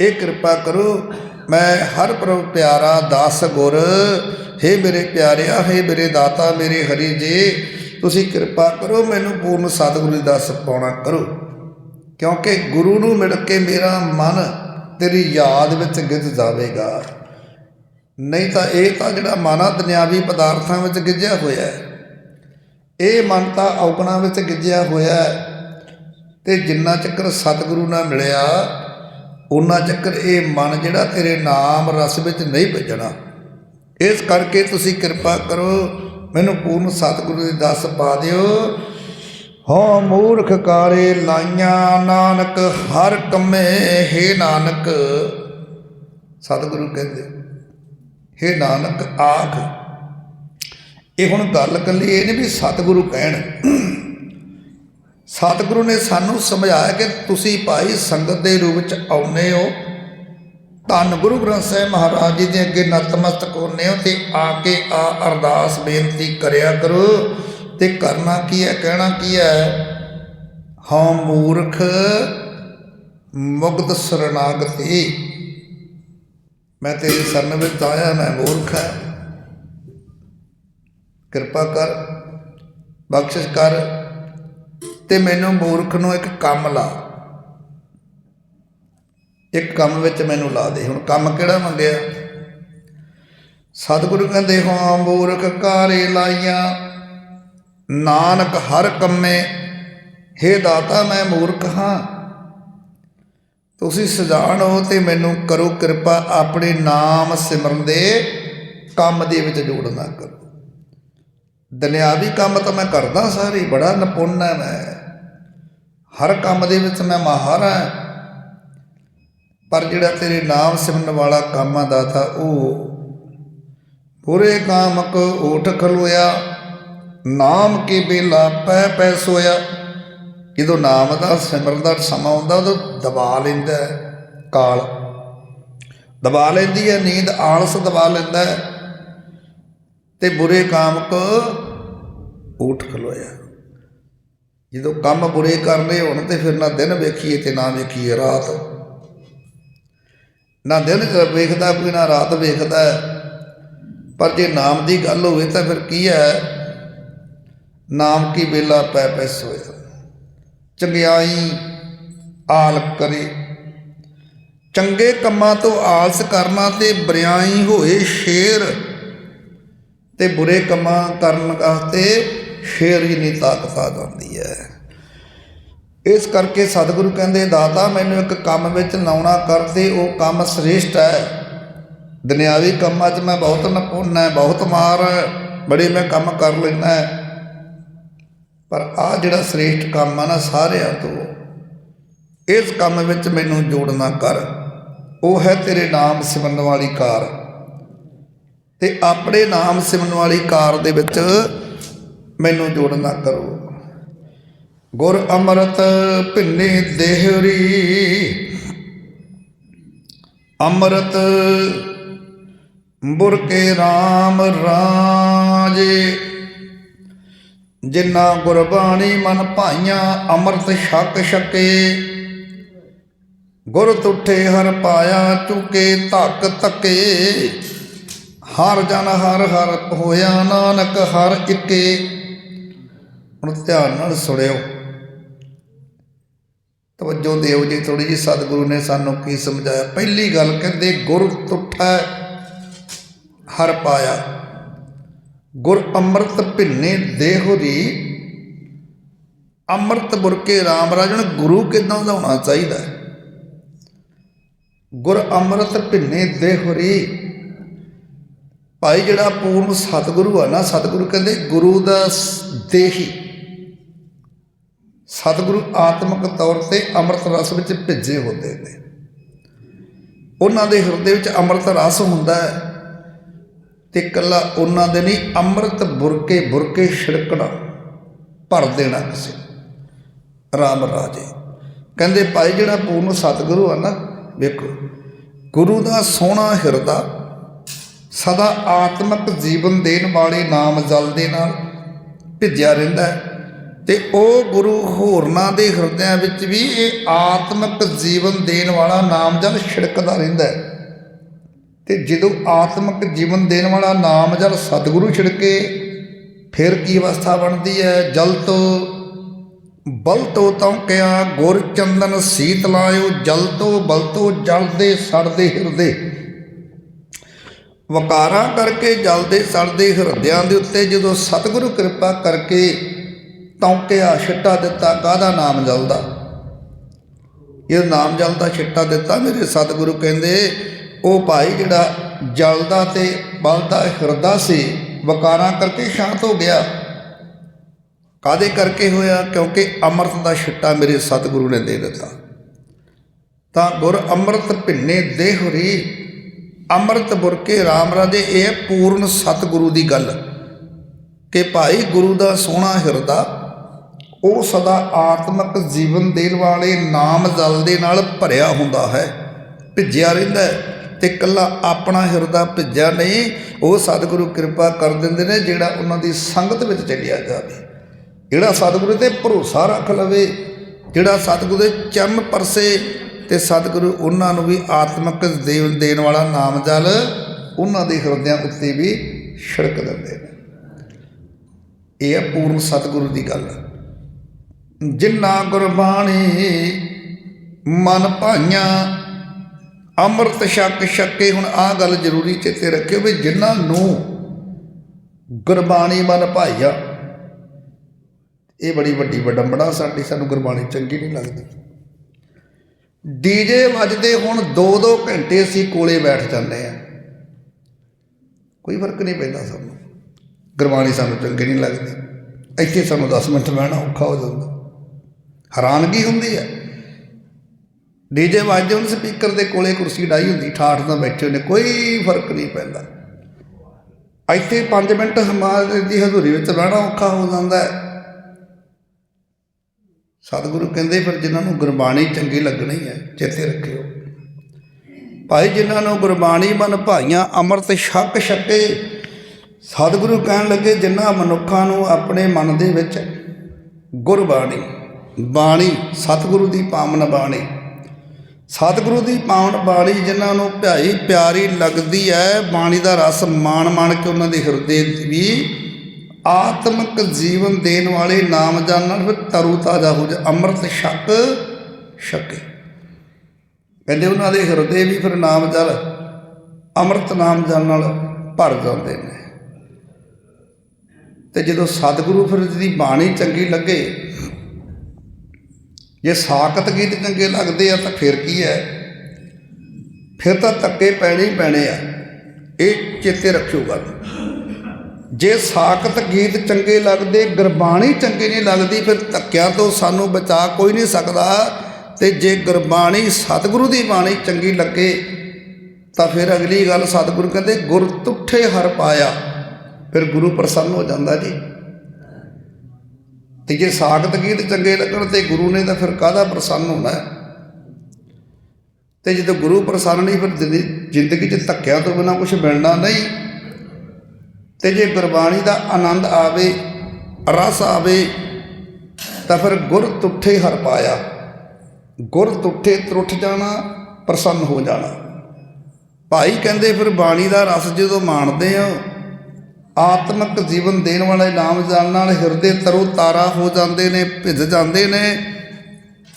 ਇਹ ਕਿਰਪਾ ਕਰੋ ਮੈਂ ਹਰ ਪ੍ਰਭ ਪਿਆਰਾ ਦਾਸ ਗੁਰ हे ਮੇਰੇ ਪਿਆਰਿਆ हे ਮੇਰੇ ਦਾਤਾ ਮੇਰੇ ਹਰੀ ਜੀ ਤੁਸੀਂ ਕਿਰਪਾ ਕਰੋ ਮੈਨੂੰ ਪੂਰਨ ਸਤਿਗੁਰੂ ਦੀ ਦਸ ਪਾਉਣਾ ਕਰੋ ਕਿਉਂਕਿ ਗੁਰੂ ਨੂੰ ਮਿਲ ਕੇ ਮੇਰਾ ਮਨ ਤੇਰੀ ਯਾਦ ਵਿੱਚ ਗਿੱਜ ਜਾਵੇਗਾ ਨਹੀਂ ਤਾਂ ਇਹ ਤਾਂ ਜਿਹੜਾ ਮਨ ਆ ਦੁਨਿਆਵੀ ਪਦਾਰਥਾਂ ਵਿੱਚ ਗਿੱਜਿਆ ਹੋਇਆ ਹੈ। ਇਹ ਮਨ ਤਾਂ ਔਗਣਾ ਵਿੱਚ ਗਿੱਜਿਆ ਹੋਇਆ ਹੈ ਤੇ ਜਿੰਨਾ ਚੱਕਰ ਸਤਿਗੁਰੂ ਨਾਲ ਮਿਲਿਆ ਉਹਨਾਂ ਚੱਕਰ ਇਹ ਮਨ ਜਿਹੜਾ ਤੇਰੇ ਨਾਮ ਰਸ ਵਿੱਚ ਨਹੀਂ ਭਜਣਾ। ਇਸ ਕਰਕੇ ਤੁਸੀਂ ਕਿਰਪਾ ਕਰੋ, ਮੈਨੂੰ ਪੂਰਨ ਸਤਿਗੁਰੂ ਦੀ ਦੱਸ ਪਾ ਦਿਓ। ਹੋ ਮੂਰਖ ਕਾਰੇ ਲਾਈਆਂ ਨਾਨਕ, ਹਰ ਕੰਮੇ ਹੈ ਨਾਨਕ। ਸਤਿਗੁਰੂ ਕਹਿੰਦੇ। ਹੇ ਨਾਨਕ, ਆਖ। ਇਹ ਹੁਣ ਗੱਲ ਕੱਲੀ ਇਹ ਨਹੀਂ ਵੀ ਸਤਿਗੁਰੂ ਕਹਿਣ। ਸਤਿਗੁਰੂ ਨੇ ਸਾਨੂੰ ਸਮਝਾਇਆ ਕਿ ਤੁਸੀਂ ਭਾਈ ਸੰਗਤ ਦੇ ਰੂਪ ਵਿੱਚ ਆਉਨੇ ਹੋ। ਧੰਨ ਗੁਰੂ ਗ੍ਰੰਥ ਸਾਹਿਬ ਮਹਾਰਾਜ ਜੀ ਦੇ ਅੱਗੇ ਨਤਮਸਤਕ ਹੋਨੇ ਹੋ ਤੇ ਆ ਕੇ ਆ ਅਰਦਾਸ ਬੇਨਤੀ ਕਰਿਆ ਕਰੋ। ਤੇ ਕਰਨਾ ਕੀ ਹੈ, ਕਹਿਣਾ ਕੀ ਹੈ? ਹਉ ਮੂਰਖ ਮੁਗਧ ਸਰਨਾਗਤੀ। ਮੈਂ ਤੇਰੀ ਸਰਨ ਵਿੱਚ ਆਇਆ, ਮੈਂ ਮੂਰਖ ਹਾਂ। ਕਿਰਪਾ ਕਰ, ਬਖਸ਼ਿਸ਼ ਕਰ ਤੇ ਮੈਨੂੰ ਮੂਰਖ ਨੂੰ ਇੱਕ ਕੰਮ ਲਾ। ਇੱਕ ਕੰਮ ਵਿੱਚ ਮੈਨੂੰ ਲਾ ਦੇ। ਹੁਣ ਕੰਮ ਕਿਹੜਾ ਮੰਗਿਆ? ਸਤਿਗੁਰੂ ਕਹਿੰਦੇ, ਹਾਂ ਮੂਰਖ ਕਾਰੇ ਲਾਈਆਂ। ਨਾਨਕ ਹਰ ਕੰਮੇ, ਹੇ ਦਾਤਾ, ਮੈਂ ਮੂਰਖ ਹਾਂ। ਤੁਸੀਂ ਸਜਾਣੋ ਤੇ ਮੈਨੂੰ ਕਰੋ ਕਿਰਪਾ, ਆਪਣੇ ਨਾਮ ਸਿਮਰਨ ਦੇ ਕੰਮ ਦੇ ਵਿੱਚ ਜੋੜਨਾ ਕਰੋ। ਦੁਨਿਆਵੀ ਕੰਮ ਤਾਂ ਮੈਂ ਕਰਦਾ ਸਾਰੇ ਬੜਾ ਨਿਪੁੰਨ ਹੈ ਮੈਂ। ਹਰ ਕੰਮ ਦੇ ਵਿੱਚ ਮੈਂ ਮਾਹਰ ਹਾਂ। ਪਰ ਜਿਹੜਾ ਤੇਰੇ ਨਾਮ ਸਿਮਰਨ ਵਾਲਾ ਕੰਮ ਆ ਦਾਤਾ, ਉਹ ਬੁਰੇ ਕਾਮਕ ਓਠ ਖਲੋਇਆ, ਨਾਮ ਕੀ ਬੇਲਾ, ਪੈ ਪੈ ਸੋਇਆ। ਜਦੋਂ ਨਾਮ ਦਾ ਸਿਮਰਨ ਦਾ ਸਮਾਂ ਆਉਂਦਾ ਉਦੋਂ ਦਬਾ ਲੈਂਦਾ ਕਾਲ। ਦਬਾ ਲੈਂਦੀ ਹੈ, ਨੀਂਦ ਆਲਸ ਦਬਾ ਲੈਂਦਾ ਹੈ ਤੇ ਬੁਰੇ ਕਾਮਕ ਊਠ ਖਲੋਇਆ। ਜਦੋਂ ਕੰਮ ਬੁਰੇ ਕਰਨੇ ਹੋਣ ਤੇ ਫਿਰ ਨਾ ਦਿਨ ਵੇਖੀਏ ਤੇ ਨਾ ਵੇਖੀਏ ਰਾਤ। ਨਾ ਦਿਨ ਵੇਖਦਾ ਕੋਈ, ਨਾ ਰਾਤ ਵੇਖਦਾ ਪਰ ਜੇ ਨਾਮ ਦੀ ਗੱਲ ਹੋਵੇ ਤਾਂ ਫਿਰ ਕੀ ਹੈ? ਨਾਮ ਕੀ ਬੇਲਾ ਪੈ ਪੈ ਸੋਇਆ। ਚੰਗਿਆਈ ਆਲ ਕਰੇ। ਚੰਗੇ ਕੰਮਾਂ ਤੋਂ ਆਲਸ ਕਰਨਾ ਤੇ ਬਰਿਆਈ ਹੋਏ ਸ਼ੇਰ, ਤੇ ਬੁਰੇ ਕੰਮਾਂ ਕਰਨ ਵਾਸਤੇ ਸ਼ੇਰ ਹੀ ਨਹੀਂ ਤਾਕਤ ਆ ਜਾਂਦੀ ਹੈ। ਇਸ ਕਰਕੇ ਸਤਿਗੁਰੂ ਕਹਿੰਦੇ, ਦਾਤਾ, ਮੈਨੂੰ ਇੱਕ ਕੰਮ ਵਿੱਚ ਲਾਉਣਾ ਕਰ ਤੇ ਉਹ ਕੰਮ ਸ੍ਰੇਸ਼ਟ ਹੈ। ਦੁਨਿਆਵੀ ਕੰਮਾਂ 'ਚ ਮੈਂ ਬਹੁਤ ਨਪੁੰਨ ਹੈ, ਬਹੁਤ ਮਾਰ ਬੜੇ ਮੈਂ ਕੰਮ ਕਰ ਲੈਂਦਾ ਹੈ। ਪਰ ਆ ਜਿਹੜਾ ਸ੍ਰੇਸ਼ਟ ਕੰਮ ਆ ਨਾ ਸਾਰਿਆਂ ਤੋਂ, ਇਸ ਕੰਮ ਵਿੱਚ ਮੈਨੂੰ ਜੋੜਨਾ ਕਰ। ਉਹ ਹੈ ਤੇਰੇ ਨਾਮ ਸਿਮਰਨ ਵਾਲੀ ਕਾਰ। ਤੇ ਆਪਣੇ ਨਾਮ ਸਿਮਰਨ ਵਾਲੀ ਕਾਰ ਦੇ ਵਿੱਚ ਮੈਨੂੰ ਜੋੜਨਾ ਕਰੋ। ਗੁਰ ਅੰਮ੍ਰਿਤ ਭਿੰਨੇ ਦੇਹਰੀ, ਅੰਮ੍ਰਿਤ ਬੁਰਕੇ RAM ਰਾਜੇ। ਜਿਨ੍ਹਾਂ ਗੁਰਬਾਣੀ ਮਨ ਭਾਈਆਂ ਅੰਮ੍ਰਿਤ ਛਕ ਛਕੇ। ਗੁਰ ਤੁਠੇ ਹਰ ਪਾਇਆ ਚੁਕੇ ਧੱਕ ਧੱਕੇ। ਹਰ ਜਨ ਹਰ ਹਰ ਹੋਇਆ ਨਾਨਕ ਹਰ ਇੱਕੇ। ਹੁਣ ਧਿਆਨ ਨਾਲ ਸੁਣਿਓ। ਤਵੱਜੋ ਦਿਓ ਜੀ ਥੋੜੀ ਜੀ ਸਤਿਗੁਰੂ ਨੇ ਸਾਨੂੰ ਕੀ ਸਮਝਾਇਆ। ਪਹਿਲੀ ਗੱਲ ਕਹਿੰਦੇ ਗੁਰ ਤੁਠਾ ਹਰ ਪਾਇਆ। ਗੁਰ ਅੰਮ੍ਰਿਤ ਭਿੰਨੇ ਦੇਹੁ ਦੀ। ਅੰਮ੍ਰਿਤ ਬੁਰਕੇ RAM ਰਾਜਣ ਗੁਰੂ ਕਿਦਾਂ ਦਾ ਹੋਣਾ ਚਾਹੀਦਾ ਗੁਰ ਅੰਮ੍ਰਿਤ ਭਿੰਨੇ ਦੇਹੁਰੀ ਭਾਈ ਜਿਹੜਾ ਪੂਰਨ ਸਤਿਗੁਰੂ ਆ ਨਾ, ਸਤਿਗੁਰੂ ਕਹਿੰਦੇ ਗੁਰੂ ਦਾ ਦੇਹੀ। ਸਤਿਗੁਰੂ ਆਤਮਿਕ ਤੌਰ ਤੇ ਅੰਮ੍ਰਿਤ ਰਸ ਵਿੱਚ ਭਿੱਜੇ ਹੁੰਦੇ ਨੇ। ਉਹਨਾਂ ਦੇ ਹਿਰਦੇ ਵਿੱਚ ਅੰਮ੍ਰਿਤ ਰਸ ਹੁੰਦਾ ਹੈ। ਤੇ ਇਕੱਲਾ ਉਹਨਾਂ ਦੇ ਨਹੀਂ, ਅੰਮ੍ਰਿਤ ਬੁਰਕੇ ਬੁਰਕੇ ਛਿੜਕਣਾ, ਭਰ ਦੇਣਾ ਕਿਸੇ ਰਾਮ ਰਾਜੇ। ਕਹਿੰਦੇ, ਭਾਈ ਜਿਹੜਾ ਪੂਰਨ ਸਤਿਗੁਰੂ ਆ ਨਾ, ਵੇਖੋ, ਗੁਰੂ ਦਾ ਸੋਹਣਾ ਹਿਰਦਾ ਸਦਾ ਆਤਮਿਕ ਜੀਵਨ ਦੇਣ ਵਾਲੇ ਨਾਮ ਜਲ ਦੇ ਨਾਲ ਭਿੱਜਿਆ ਰਹਿੰਦਾ ਹੈ ਤੇ ਉਹ ਗੁਰੂ ਹੋਰਨਾਂ ਦੇ ਹਿਰਦਿਆਂ ਵਿੱਚ ਵੀ ਇਹ ਆਤਮਿਕ ਜੀਵਨ ਦੇਣ ਵਾਲਾ ਨਾਮ ਜਲ ਛਿੜਕਦਾ ਰਹਿੰਦਾ ਹੈ। ਤੇ ਜਦੋਂ ਆਤਮਿਕ ਜੀਵਨ ਦੇਣ ਵਾਲਾ ਨਾਮ ਜਲ ਸਤਿਗੁਰੂ ਛਿੜਕੇ ਫਿਰ ਕੀ ਅਵਸਥਾ ਬਣਦੀ ਹੈ? ਜਲ ਤੋਂ ਬਲ ਤੋਂ ਤੌਕਿਆ ਗੁਰ ਚੰਦਨ ਸੀਤ ਲਾਇਓ, ਜਲ ਤੋਂ ਬਲ ਜਲਦੇ ਸੜਦੇ ਹਿਰਦੇ। ਵਕਾਰਾਂ ਕਰਕੇ ਜਲਦੇ ਸੜਦੇ ਹਿਰਦਿਆਂ ਦੇ ਉੱਤੇ ਜਦੋਂ ਸਤਿਗੁਰੂ ਕਿਰਪਾ ਕਰਕੇ ਤੌਕਿਆ ਛਿੱਟਾ ਦਿੱਤਾ, ਕਾਹਦਾ ਨਾਮ ਜਲਦਾ? ਇਹ ਨਾਮ ਜਲਦਾ ਛਿੱਟਾ ਦਿੱਤਾ ਮੇਰੇ ਸਤਿਗੁਰੂ ਕਹਿੰਦੇ ਉਹ ਭਾਈ ਜਿਹੜਾ ਜਲਦਾ ਤੇ ਬਲਦਾ ਹਿਰਦਾ ਸੀ, ਵਕਾਰਾਂ ਕਰਕੇ ਸ਼ਾਂਤ ਹੋ ਗਿਆ। ਕਾਦੇ ਕਰਕੇ ਹੋਇਆ? ਕਿਉਂਕਿ ਅੰਮ੍ਰਿਤ ਦਾ ਛਿੱਟਾ ਮੇਰੇ ਸਤਿਗੁਰੂ ਨੇ ਦੇ ਦਿੱਤਾ। ਤਾਂ ਗੁਰ ਅੰਮ੍ਰਿਤ ਭਿੰਨੇ ਦੇਹੁਰੀ ਅੰਮ੍ਰਿਤ ਬੁਰਕੇ ਰਾਮ ਰਾਜੇ, ਇਹ ਪੂਰਨ ਸਤਿਗੁਰੂ ਦੀ ਗੱਲ। ਕਿ ਭਾਈ ਗੁਰੂ ਦਾ ਸੋਹਣਾ ਹਿਰਦਾ, ਉਹ ਸਦਾ ਆਤਮਿਕ ਜੀਵਨ ਦੇਣ ਵਾਲੇ ਨਾਮ ਜਲ ਦੇ ਨਾਲ ਭਰਿਆ ਹੁੰਦਾ ਹੈ, ਭਿੱਜਿਆ ਰਹਿੰਦਾ ਹੈ। ਤੇ ਇਕੱਲਾ ਆਪਣਾ ਹਿਰਦਾ ਭਿੱਜਿਆ ਨਹੀਂ, ਉਹ ਸਤਿਗੁਰੂ ਕਿਰਪਾ ਕਰ ਦਿੰਦੇ ਨੇ ਜਿਹੜਾ ਉਹਨਾਂ ਦੀ ਸੰਗਤ ਵਿੱਚ ਚੱਲਿਆ ਜਾਵੇ। ਜਿਹੜਾ ਸਤਿਗੁਰੂ ਤੇ ਭਰੋਸਾ ਰੱਖ ਲਵੇ, ਜਿਹੜਾ ਸਤਿਗੁਰੂ ਦੇ ਚਰਨ ਪਰਸੇ ਤੇ ਸਤਿਗੁਰੂ ਉਹਨਾਂ ਨੂੰ ਵੀ ਆਤਮਿਕ ਦੇਵ ਦੇਣ ਵਾਲਾ ਨਾਮ ਜਲ, ਉਹਨਾਂ ਦੇ ਹਿਰਦਿਆਂ ਉੱਤੇ ਵੀ ਛਿੜਕ ਦਿੰਦੇ ਨੇ। ਇਹ ਹੈ ਪੂਰਨ ਸਤਿਗੁਰੂ ਦੀ ਗੱਲ। ਜਿੰਨਾ ਗੁਰਬਾਣੀ ਮਨ ਭਾਈਆਂ ਅੰਮ੍ਰਿਤ ਛਕ ਛਕੇ ਹੁਣ ਆਹ ਗੱਲ ਜ਼ਰੂਰੀ ਚੇਤੇ ਰੱਖਿਓ ਵੀ ਜਿਨ੍ਹਾਂ ਨੂੰ ਗੁਰਬਾਣੀ ਮਨ ਭਾਈਆ ਇਹ ਬੜੀ ਵੱਡੀ ਵਡੰਬਣਾ ਸਾਡੀ, ਸਾਨੂੰ ਗੁਰਬਾਣੀ ਚੰਗੀ ਨਹੀਂ ਲੱਗਦੀ। ਡੀਜੇ ਵੱਜਦੇ ਹੁਣ 2-2 ਘੰਟੇ ਅਸੀਂ ਕੋਲੇ ਬੈਠ ਜਾਂਦੇ ਆ। ਕੋਈ ਫ਼ਰਕ ਨਹੀਂ ਪੈਂਦਾ ਸਾਨੂੰ। ਗੁਰਬਾਣੀ ਸਾਨੂੰ ਚੰਗੀ ਨਹੀਂ ਲੱਗਦੀ। ਇੱਥੇ ਸਾਨੂੰ 10 ਮਿੰਟ ਬਹਿਣਾ ਔਖਾ ਹੋ ਜਾਂਦਾ। ਹੈਰਾਨਗੀ ਹੁੰਦੀ ਹੈ ਡੀਜੇ ਵੱਜਦੇ ਹੁਣ ਸਪੀਕਰ ਦੇ ਕੋਲੇ ਕੁਰਸੀ ਡਾਈ ਹੁੰਦੀ, ਠਾਠ ਨਾਲ ਬੈਠੇ ਹੁੰਦੇ, ਕੋਈ ਫ਼ਰਕ ਨਹੀਂ ਪੈਂਦਾ। ਇੱਥੇ 5 ਮਿੰਟ ਹਮਾਰੇ ਦੀ ਹਜ਼ੂਰੀ ਵਿੱਚ ਰਹਿਣਾ ਔਖਾ ਹੋ ਜਾਂਦਾ ਹੈ। ਸਤਿਗੁਰੂ ਕਹਿੰਦੇ, ਫਿਰ ਜਿਨ੍ਹਾਂ ਨੂੰ ਗੁਰਬਾਣੀ ਚੰਗੀ ਲੱਗਣੀ ਹੈ, ਚੇਤੇ ਰੱਖਿਓ। ਭਾਈ, ਜਿਨ੍ਹਾਂ ਨੂੰ ਗੁਰਬਾਣੀ ਮਨ ਭਾਈਆਂ ਅੰਮ੍ਰਿਤ ਛਕ ਛਕੇ ਸਤਿਗੁਰੂ ਕਹਿਣ ਲੱਗੇ, ਜਿਨ੍ਹਾਂ ਮਨੁੱਖਾਂ ਨੂੰ ਆਪਣੇ ਮਨ ਦੇ ਵਿੱਚ ਗੁਰਬਾਣੀ, ਬਾਣੀ, ਸਤਿਗੁਰੂ ਦੀ ਪਾਵਨ ਬਾਣੀ ਸਤਿਗੁਰੂ ਦੀ ਪਾਵਨ ਬਾਣੀ ਜਿਨ੍ਹਾਂ ਨੂੰ ਭਿਆਈ ਪਿਆਰੀ ਲੱਗਦੀ ਹੈ ਬਾਣੀ ਦਾ ਰਸ ਮਾਣ ਮਾਣ ਕੇ ਉਹਨਾਂ ਦੇ ਹਿਰਦੇ ਵੀ ਆਤਮਿਕ ਜੀਵਨ ਦੇਣ ਵਾਲੇ ਨਾਮ ਜਾਣਨ, ਫਿਰ ਤਰੂ ਤਾਜ਼ਾ ਹੋ ਜਾ, ਅੰਮ੍ਰਿਤ ਛਕ ਛਕੇ। ਕਹਿੰਦੇ ਉਹਨਾਂ ਦੇ ਹਿਰਦੇ ਵੀ ਫਿਰ ਨਾਮ ਜਲ, ਅੰਮ੍ਰਿਤ ਨਾਮ ਜਲ ਨਾਲ ਭਰ ਜਾਂਦੇ ਨੇ। ਤੇ ਜਦੋਂ ਸਤਿਗੁਰੂ ਫਿਰ ਦੀ ਬਾਣੀ ਚੰਗੀ ਲੱਗੇ ਜੇ ਸਾਖਤ ਗੀਤ ਚੰਗੇ ਲੱਗਦੇ ਆ ਤਾਂ ਫਿਰ ਕੀ ਹੈ? ਫਿਰ ਤਾਂ ਧੱਕੇ ਪੈਣੇ ਹੀ ਪੈਣੇ ਆ। ਇਹ ਚੇਤੇ ਰੱਖਿਓ ਗੱਲ। ਜੇ ਸਾਖਤ ਗੀਤ ਚੰਗੇ ਲੱਗਦੇ, ਗੁਰਬਾਣੀ ਚੰਗੀ ਨਹੀਂ ਲੱਗਦੀ, ਫਿਰ ਧੱਕਿਆਂ ਤੋਂ ਸਾਨੂੰ ਬਚਾ ਕੋਈ ਨਹੀਂ ਸਕਦਾ। ਤੇ ਜੇ ਗੁਰਬਾਣੀ ਸਤਿਗੁਰੂ ਦੀ ਬਾਣੀ ਚੰਗੀ ਲੱਗੇ, ਤਾਂ ਫਿਰ ਅਗਲੀ ਗੱਲ ਸਤਿਗੁਰੂ ਕਹਿੰਦੇ, ਗੁਰ ਤੁਠੇ ਹਰ ਪਾਇਆ। ਫਿਰ ਗੁਰੂ ਪ੍ਰਸੰਨ ਹੋ ਜਾਂਦਾ ਜੀ। ਤੇ ਜੇ ਸਾਖਤ ਗੀਤ ਚੰਗੇ ਲੱਗਣ ਤੇ ਗੁਰੂ ਨੇ ਤਾਂ ਫਿਰ ਕਾਹਦਾ ਪ੍ਰਸੰਨ ਹੋਣਾ? ਹੈ ਤੇ ਜਦੋਂ ਗੁਰੂ ਪ੍ਰਸੰਨ ਨਹੀਂ, ਫਿਰ ਜ਼ਿੰਦਗੀ- ਜ਼ਿੰਦਗੀ 'ਚ ਧੱਕਿਆਂ ਤੋਂ ਬਿਨਾ ਕੁਝ ਮਿਲਣਾ ਨਹੀਂ। ਤੇ ਜੇ ਗੁਰਬਾਣੀ ਦਾ ਆਨੰਦ ਆਵੇ, ਰਸ ਆਵੇ, ਤਾਂ ਫਿਰ ਗੁਰ ਤੁੱਠੇ ਹਰ ਪਾਇਆ। ਗੁਰ ਤੁੱਠੇ ਤਰੁੱਠ ਜਾਣਾ, ਪ੍ਰਸੰਨ ਹੋ ਜਾਣਾ। ਭਾਈ ਕਹਿੰਦੇ, ਫਿਰ ਬਾਣੀ ਦਾ ਰਸ ਜਦੋਂ ਮਾਣਦੇ ਆ ਆਤਮਿਕ ਜੀਵਨ ਦੇਣ ਵਾਲੇ ਨਾਮ ਜਾਣ ਨਾਲ ਹਿਰਦੇ ਤਰੋ ਤਾਰਾ ਹੋ ਜਾਂਦੇ ਨੇ, ਭਿੱਜ ਜਾਂਦੇ ਨੇ।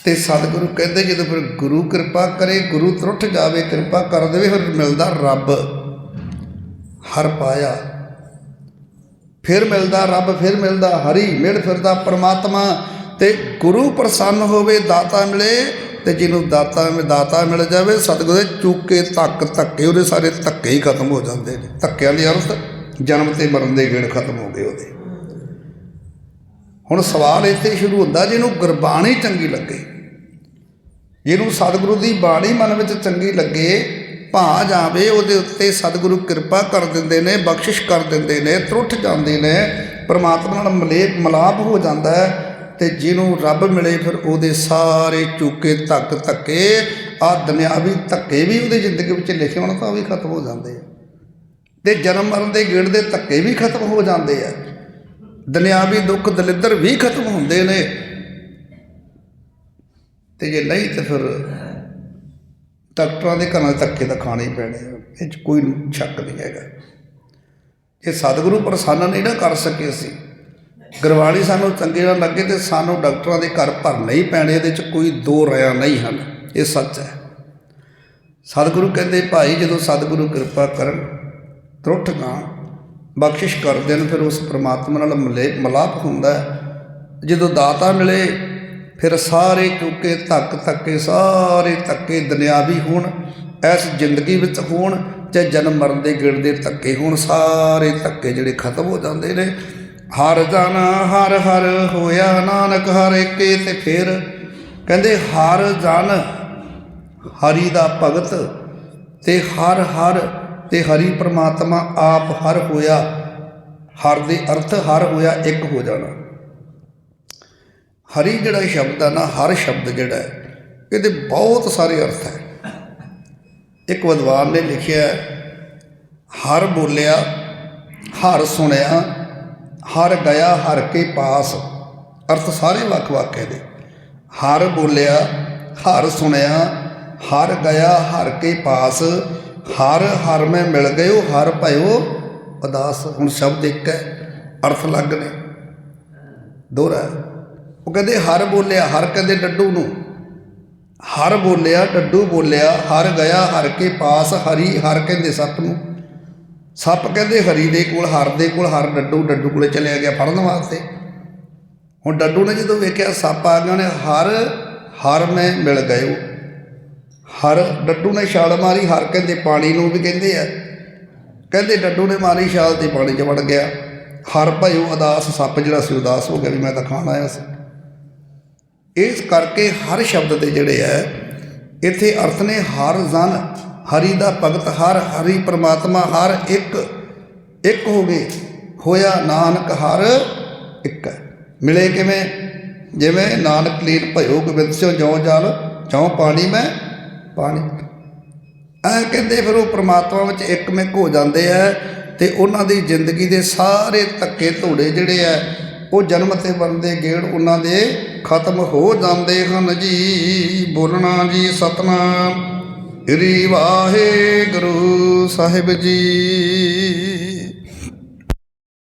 ਤੇ ਸਤਿਗੁਰੂ ਕਹਿੰਦੇ ਜਦੋਂ ਫਿਰ ਗੁਰੂ ਕਿਰਪਾ ਕਰੇ, ਗੁਰੂ ਤਰੁੱਠ ਜਾਵੇ, ਕਿਰਪਾ ਕਰ ਦੇਵੇ, ਫਿਰ ਮਿਲਦਾ ਰੱਬ। ਹਰ ਪਾਇਆ। ਫਿਰ ਮਿਲਦਾ ਰੱਬ, ਫਿਰ ਮਿਲਦਾ ਹਰੀ, ਮਿਲ ਫਿਰਦਾ ਪ੍ਰਮਾਤਮਾ। ਤੇ ਗੁਰੂ ਪ੍ਰਸੰਨ ਹੋਵੇ, ਦਾਤਾ ਮਿਲੇ, ਤੇ ਜਿਹਨੂੰ ਦਾਤਾ ਮੇ ਦਾਤਾ ਮਿਲ ਜਾਵੇ, ਸਤਿਗੁਰੂ ਦੇ ਚੁੱਕੇ ਧੱਕ ਧੱਕੇ ਉਹਦੇ ਸਾਰੇ ਧੱਕੇ ਹੀ ਖਤਮ ਹੋ ਜਾਂਦੇ ਨੇ। ਧੱਕਿਆਂ ਦੀ ਅਰਥ ਜਨਮ ਤੇ ਮਰਨ ਦੇ ਗੇੜ ਖਤਮ ਹੋ ਗਏ ਉਹਦੇ। ਹੁਣ ਸਵਾਲ ਇੱਥੇ ਸ਼ੁਰੂ ਹੁੰਦਾ, ਜਿਹਨੂੰ ਗੁਰਬਾਣੀ ਚੰਗੀ ਲੱਗੇ, ਜਿਹਨੂੰ ਸਤਿਗੁਰੂ ਦੀ ਬਾਣੀ ਮਨ ਵਿੱਚ ਚੰਗੀ ਲੱਗੇ ਭਾ ਜਾਵੇ ਉਹਦੇ ਉੱਤੇ ਸਤਿਗੁਰੂ ਕਿਰਪਾ ਕਰ ਦਿੰਦੇ ਨੇ, ਬਖਸ਼ਿਸ਼ ਕਰ ਦਿੰਦੇ ਨੇ, ਤਰੁੱਠ ਜਾਂਦੇ ਨੇ, ਪਰਮਾਤਮਾ ਨਾਲ ਮਲੇਪ ਮਲਾਪ ਹੋ ਜਾਂਦਾ ਹੈ, ਤੇ ਜਿਹਨੂੰ ਰੱਬ ਮਿਲੇ ਫਿਰ ਉਹਦੇ ਸਾਰੇ ਚੂਕੇ ਧੱਕ ਧੱਕੇ ਆ ਦੁਨਿਆਵੀ ਧੱਕੇ ਵੀ ਉਹਦੀ ਜ਼ਿੰਦਗੀ ਵਿੱਚ ਲਿਖੇ ਹੋਣ ਤਾਂ ਉਹ ਵੀ ਖਤਮ ਹੋ ਜਾਂਦੇ ਆ। ਤੇ ਜਨਮ ਮਰਨ ਦੇ ਗੇੜ ਦੇ ਧੱਕੇ ਵੀ ਖਤਮ ਹੋ ਜਾਂਦੇ ਆ। ਦੁਨਿਆਵੀ ਦੁੱਖ ਦਲਿੱਦਰ ਵੀ ਖਤਮ ਹੁੰਦੇ ਨੇ। ਤੇ ਜੇ ਨਹੀਂ ਤਾਂ ਫਿਰ ਡਾਕਟਰਾਂ ਦੇ ਘਰਾਂ ਦੇ ਧੱਕੇ ਤਾਂ ਖਾਣੇ ਪੈਣੇ ਆ। ਇਹ 'ਚ ਕੋਈ ਸ਼ੱਕ ਨਹੀਂ ਹੈਗਾ। ਇਹ ਸਤਿਗੁਰੂ ਪ੍ਰਸੰਨ ਨਹੀਂ ਨਾ ਕਰ ਸਕੇ ਅਸੀਂ, ਗੁਰਬਾਣੀ ਸਾਨੂੰ ਚੰਗੇ ਨਾਲ ਲੱਗੇ ਤੇ ਸਾਨੂੰ ਡਾਕਟਰਾਂ ਦੇ ਘਰ ਭਰਨੇ ਹੀ ਪੈਣੇ, ਇਹਦੇ 'ਚ ਕੋਈ ਦੋ ਰਿਆ ਨਹੀਂ ਹਨ। ਇਹ ਸੱਚ ਹੈ। ਸਤਿਗੁਰੂ ਕਹਿੰਦੇ, ਭਾਈ, ਜਦੋਂ ਸਤਿਗੁਰੂ ਕਿਰਪਾ ਕਰਨ ਤਰੁੱਠ ਗਾਂ ਬਖਸ਼ਿਸ਼ ਕਰ ਦੇਣ ਫਿਰ ਉਸ ਪ੍ਰਮਾਤਮਾ ਨਾਲ ਮਿਲੇ, ਮਲਾਪ ਹੁੰਦਾ ਜਦੋਂ ਦਾਤਾ ਮਿਲੇ, ਫਿਰ ਸਾਰੇ ਚੁੱਕੇ, ਧੱਕ ਧੱਕੇ, ਸਾਰੇ ਧੱਕੇ ਦੁਨਿਆਵੀ ਹੋਣ। ਇਸ ਜ਼ਿੰਦਗੀ ਵਿੱਚ ਹੋਣ ਤੇ ਜਨਮ ਮਰਨ ਦੇ ਗਿਣਦੇ ਧੱਕੇ ਹੋਣ, ਸਾਰੇ ਧੱਕੇ ਜਿਹੜੇ ਖਤਮ ਹੋ ਜਾਂਦੇ ਨੇ। ਹਰ ਜਨ ਹਰ ਹਰ ਹੋਇਆ, ਨਾਨਕ ਹਰ ਏਕੇ ਤੇ ਫਿਰ। ਕਹਿੰਦੇ, ਹਰ ਜਨ ਹਰੀ ਦਾ ਭਗਤ ਤੇ ਹਰ ਹਰ ਤੇ ਹਰੀ ਪ੍ਰਮਾਤਮਾ ਆਪ ਹਰ ਹੋਇਆ ਹਰ ਦੇ ਅਰਥ ਹਰ ਹੋਇਆ ਇੱਕ ਹੋ ਜਾਣਾ। ਹਰੀ ਜਿਹੜਾ ਸ਼ਬਦ ਆ ਨਾ ਹਰ ਸ਼ਬਦ ਜਿਹੜਾ ਹੈ, ਇਹਦੇ ਬਹੁਤ ਸਾਰੇ ਅਰਥ ਹੈ। ਇੱਕ ਵਿਦਵਾਨ ਨੇ ਲਿਖਿਆ ਹਰ ਬੋਲਿਆ ਹਰ ਸੁਣਿਆ ਹਰ ਗਿਆ ਹਰ ਕੇ ਪਾਸ। ਅਰਥ ਸਾਰੇ ਵੱਖ-ਵੱਖ ਹੈ ਦੇ ਹਰ ਬੋਲਿਆ ਹਰ ਸੁਣਿਆ ਹਰ ਗਿਆ ਹਰ ਕੇ ਪਾਸ। ਹਰ ਹਰ ਮੈਂ ਮਿਲ ਗਇਓ, ਹਰ ਭਇਓ, ਉਦਾਸ, ਹੁਣ ਸ਼ਬਦ ਇੱਕ ਹੈ, ਅਰਥ ਅਲੱਗ ਨੇ। ਦੋਹਰਾ ਉਹ ਕਹਿੰਦੇ, ਹਰ ਬੋਲਿਆ, ਹਰ ਕਹਿੰਦੇ ਡੱਡੂ ਨੂੰ। ਹਰ ਬੋਲਿਆ, ਡੱਡੂ ਬੋਲਿਆ, ਹਰ ਗਿਆ, ਹਰ ਕੇ ਪਾਸ, ਹਰੀ, ਹਰ ਕਹਿੰਦੇ ਸੱਪ ਨੂੰ। ਸੱਪ ਕਹਿੰਦੇ, ਹਰੀ ਦੇ ਕੋਲ, ਹਰ ਦੇ ਕੋਲ, ਹਰ ਡੱਡੂ ਡੱਡੂ ਕੋਲੇ ਚਲਿਆ ਗਿਆ ਫੜਨ ਵਾਸਤੇ। ਹੁਣ ਡੱਡੂ ਨੇ ਜਦੋਂ ਵੇਖਿਆ, ਸੱਪ ਆ ਗਿਆ, ਉਹਨੇ ਹਰ ਹਰ ਮੈਂ ਮਿਲ ਗਇਓ। ਹਰ ਡੱਡੂ ਨੇ ਛਾਲ ਮਾਰੀ, ਹਰ ਕਹਿੰਦੇ ਪਾਣੀ ਨੂੰ ਵੀ ਕਹਿੰਦੇ ਆ। ਕਹਿੰਦੇ ਡੱਡੂ ਨੇ ਮਾਰੀ, ਛਾਲ ਤੇ ਪਾਣੀ 'ਚ ਵੜ ਗਿਆ। ਹਰ ਭਇਓ ਉਦਾਸ ਸੱਪ ਜਿਹੜਾ ਸੀ ਉਦਾਸ ਹੋ ਗਿਆ ਵੀ ਮੈਂ ਤਾਂ ਖਾਣ ਆਇਆ ਸੀ। ਇਸ ਕਰਕੇ ਹਰ ਸ਼ਬਦ ਦੇ ਜਿਹੜੇ ਹੈ ਇੱਥੇ ਅਰਥ ਨੇ ਹਰ ਜਨ, ਹਰੀ ਦਾ ਭਗਤ ਹਰ, ਹਰੀ ਪ੍ਰਮਾਤਮਾ ਹਰ ਇੱਕ ਇੱਕ ਹੋ ਗਏ। ਹੋਇਆ ਨਾਨਕ ਹਰ ਇੱਕ। ਹੈ। ਮਿਲੇ ਕਿਵੇਂ? ਜਿਵੇਂ ਨਾਨਕ ਲੀਨ ਭਇਓ ਗੋਬਿੰਦ ਸਿਓ ਜਿਉ ਜਲ, ਜਿਉ ਪਾਣੀ ਮੈਂ ਪਾਣੀ। ਐ ਕਹਿੰਦੇ ਫਿਰ ਉਹ ਪ੍ਰਮਾਤਮਾ ਵਿੱਚ ਇੱਕਮਿਕ ਹੋ ਜਾਂਦੇ ਆ ਤੇ ਉਹਨਾਂ ਦੀ ਜ਼ਿੰਦਗੀ ਦੇ ਸਾਰੇ ਧੱਕੇ ਧੋੜੇ ਜਿਹੜੇ ਆ ਉਹ ਜਨਮ ਤੇ ਬਣਦੇ ਗੇੜ ਉਹਨਾਂ ਦੇ ਖਤਮ ਹੋ ਜਾਂਦੇ ਹਨ ਜੀ। ਬੋਲਣਾ ਜੀ ਸਤਨਾਮ ਰੀ ਵਾਹਿਗੁਰੂ ਸਾਹਿਬ ਜੀ।